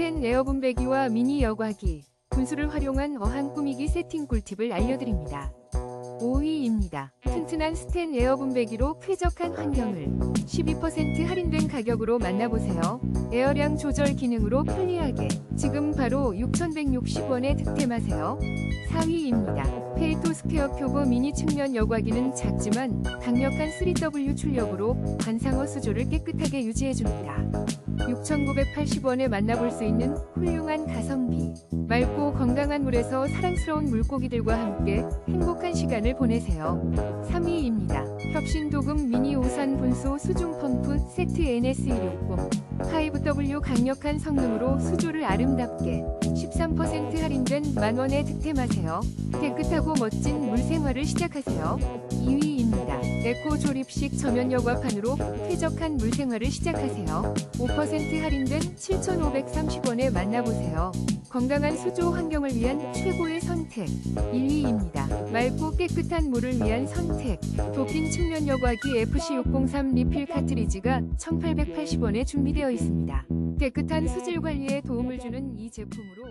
스텐 에어분 배기와 미니 여과기, 분수를 활용한 어항 꾸미기 세팅 꿀팁을 알려드립니다. 5위입니다. 튼튼한 스텐 에어 분 배기로 쾌적한 환경을 12% 할인된 가격으로 만나보세요. 에어량 조절 기능으로 편리하게 지금 바로 6,160원에 득템하세요. 4위입니다. 페이토 스퀘어 큐브 미니 측면 여과기는 작지만 강력한 3W 출력으로 관상어 수조를 깨끗하게 유지해줍니다. 6,980원에 만나볼 수 있는 훌륭한 가성비. 맑고 건강한 물에서 사랑스러운 물고기들과 함께 행복한 시간을 보내세요. 3위입니다. 협신도금 미니 우산 분수 수중 펌프 세트 NS260 5W 강력한 성능으로 수조를 아름답게 13% 할인된 만원에 득템하세요. 깨끗하고 멋진 물생활을 시작하세요. 2위입니다. 에코 조립식 저면 여과판으로 쾌적한 물생활을 시작하세요. 5% 할인된 7,530원에 만나보세요. 건강한 수조 환경을 위한 최고의 선택 1위입니다. 맑고 깨끗한 물을 위한 선택 도핀 측면 여과기 FC603 리필 카트리지가 1,880원에 준비되어 있습니다. 깨끗한 수질 관리에 도움을 주는 이 제품으로